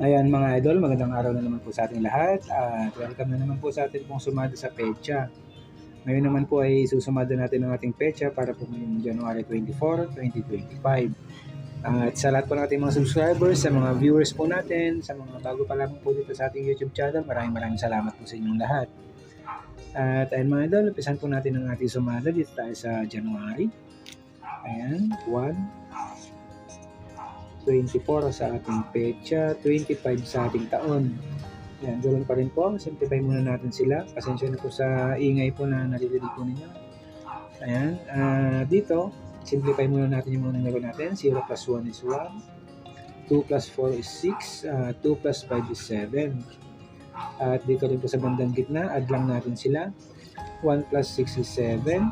Ayan mga idol, magandang araw na naman po sa ating lahat at welcome na naman po sa atin pong sumada sa pecha. Ngayon naman po ay susumada natin ang ating pecha para po ngayong January 24, 2025. At sa lahat po ng ating mga subscribers, sa mga viewers po natin, sa mga bago pa lamang po dito sa ating YouTube channel, maraming maraming salamat po sa inyong lahat. At ayun mga idol, umpisan po natin ang ating sumada dito tayo sa January. Ayan, 1, 24 sa ating pecha, 25 sa ating taon. Yan, doon pa rin po. Simplify muna natin sila. Pasensya na po sa ingay po na naririnig po ninyo. Ayan, ah, dito, simplify muna natin yung mga numero natin. 0 plus 1 is 1. 2 plus 4 is 6. ah, 2 plus 5 is 7. At dito rin po sa bandang gitna, add lang natin sila. 1 plus 6 is 7.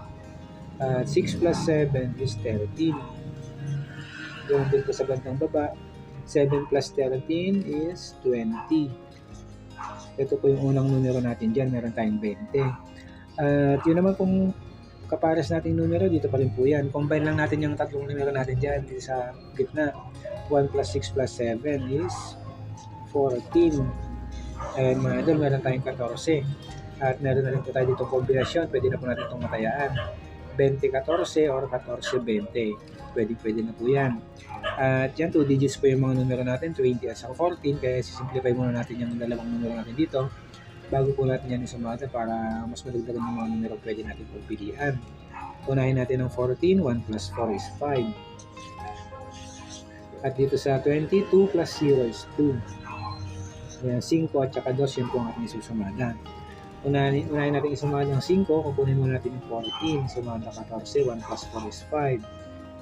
At 6 plus 7 is 13. Doon din po sa bandang baba, 7 plus 13 is 20. Ito po yung unang numero natin dyan, meron tayong 20. At yun naman kung kapares nating numero, dito pa rin po yan. Combine lang natin yung tatlong numero natin dyan dito sa gitna. 1 plus 6 plus 7 is 14. And mga idol, meron tayong 14. At meron na rin po tayo dito kombinasyon, pwede na po natin itong matayaan. 20-14 or 14-20. Pwede, pwede na po yan. At yan, 2 digits po yung mga numero natin, 20 at saka 14. Kaya simplify muna natin yung dalawang numero natin dito bago po natin yan isumata para mas madagdagan yung mga numero pwede natin pagpilian. Unahin natin ang 14, 1 plus 4 is 5. At dito sa 20, 2 plus 0 is 2. Ayan, 5 at saka 2, yun po ang ating isusumada. Unahin, unahin natin isumada ng 5, kukunin muna natin yung 14. Sumada 14, 1 plus 4 is 5.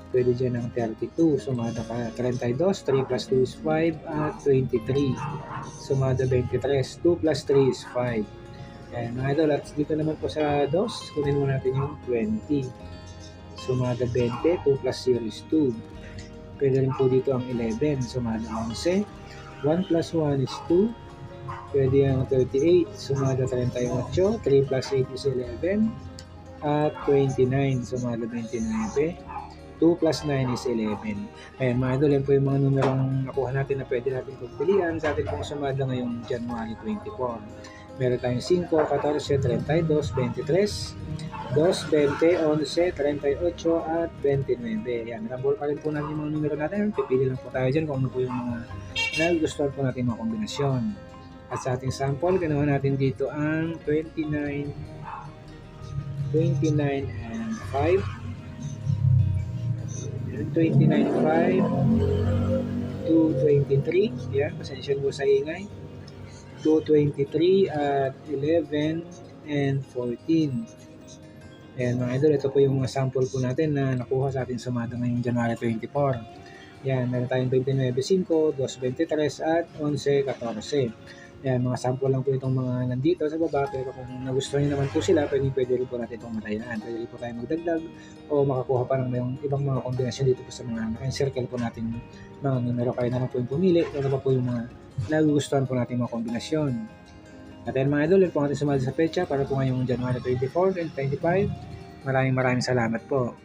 Pwede dyan ng 32. Sumada ka 32. 3 plus 2 is 5 at 23. Sumada 23. 2 plus 3 is 5. Ayan mga idol. At dito naman po sa DOS, kunin mo natin yung 20. Sumada 20. 2 plus 0 is 2. Pwede rin po dito ang 11. Sumada 11. 1 plus 1 is 2. Pwede ang 38. Sumada 38. 3 plus 8 is 11. At 29. Sumada 29. 2 plus 9 is 11. Ayan mga idol, yan po yung mga numerong nakuha natin na pwede natin pagpilian sa ating pong sumada ngayong January 24. Meron tayong 5, 14, 32, 23, 2, 20, 11, 38, at 29. Yan, nabol pa rin po natin yung mga numero natin. Pipili lang po tayo dyan kung ano po yung mga nagustuhan po natin mga kombinasyon. At sa ating sample, ganawa natin dito ang 29, 29 and 5. 29.5 223 yan pasensya mo sa ingay. 223 at 11 and 14 yan mga idol ito po yung mga sample po natin na nakuha sa ating sumada ngayong January 24 yan meron tayong 29.5 223 at 11.14 yan, mga sample lang po itong mga nandito sa baba, pero kung nagustuhan nyo naman po sila, pwede, pwede rin po natin itong matayaan. Pwede rin po tayo magdagdag o makakuha pa ng mayong ibang mga kombinasyon dito po sa mga naka-circle po natin mga numero. Kaya naman po yung pumili, ano pa po yung mga nagugustuhan po natin mga kombinasyon. At yan mga idol, yun po ang ating sumali sa pecha para po ngayong January 24 and 25. Maraming maraming salamat po.